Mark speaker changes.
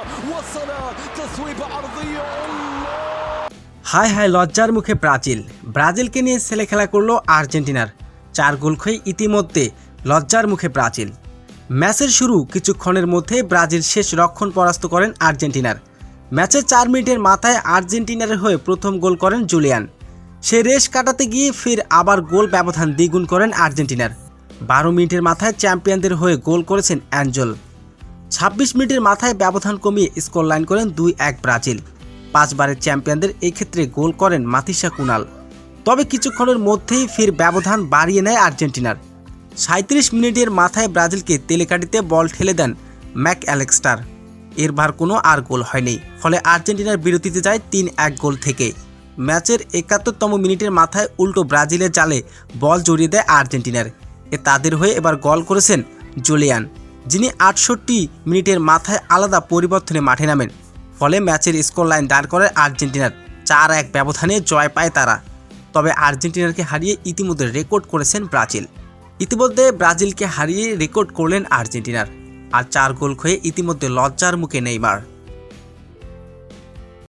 Speaker 1: وصل تصويبة عرضية الله
Speaker 2: হায় হায় লজ্জার মুখে ব্রাজিল ব্রাজিলকে নিয়ে ছেলে খেলা করলো আর্জেন্টিনার চার গোল খেয়ে ইতিমধ্যে লজ্জার মুখে ব্রাজিল ম্যাচের শুরু কিছুক্ষণের মধ্যে ব্রাজিল শেষ রক্ষণ পরাস্ত করেন আর্জেন্টিনার ম্যাচের চার মিনিটের মাথায় আর্জেন্টিনার হয়ে প্রথম গোল করেন জুলিয়ান সে রেস কাটাতে গিয়ে ফের আবার গোল ব্যবধান দ্বিগুণ করেন আর্জেন্টিনার বারো মিনিটের মাথায় চ্যাম্পিয়নদের হয়ে গোল করেছেন অ্যাঞ্জেল ছাব্বিশ মিনিটের মাথায় ব্যবধান কমিয়ে স্কোর লাইন করেন দুই এক ব্রাজিল। পাঁচবারের চ্যাম্পিয়নদের এই ক্ষেত্রে গোল করেন মাতিসা কুনাল। তবে কিছুক্ষণের মধ্যেই ফির ব্যবধান বাড়িয়ে নেয় আর্জেন্টিনার। সাঁত্রিশ মিনিটের মাথায় ব্রাজিলকে তেলেকাটিতে বল ঠেলে দেন ম্যাক অ্যালেক্সটার। এরবার কোনো আর গোল হয়নি, ফলে আর্জেন্টিনার বিরতিতে যায় তিন এক গোল থেকে। ম্যাচের একাত্তরতম মিনিটের মাথায় উল্টো ব্রাজিলের জালে বল জড়িয়ে দেয় আর্জেন্টিনার। এ তাদের হয়ে এবার গোল করেছেন জুলিয়ান। যিনি আটষট্টি মিনিটের মাথায় আলাদা পরিবর্তনে মাঠে নামেন। ফলে ম্যাচের স্কোর লাইন দাঁড় করে আর্জেন্টিনার চার এক ব্যবধানে জয় পায় তারা। তবে আর্জেন্টিনাকে হারিয়ে ইতিমধ্যে রেকর্ড করেছেন ব্রাজিল। ইতিমধ্যে ব্রাজিলকে হারিয়ে রেকর্ড করলেন আর্জেন্টিনার। আর চার গোল খেয়ে ইতিমধ্যে লজ্জার মুখে নেইমার।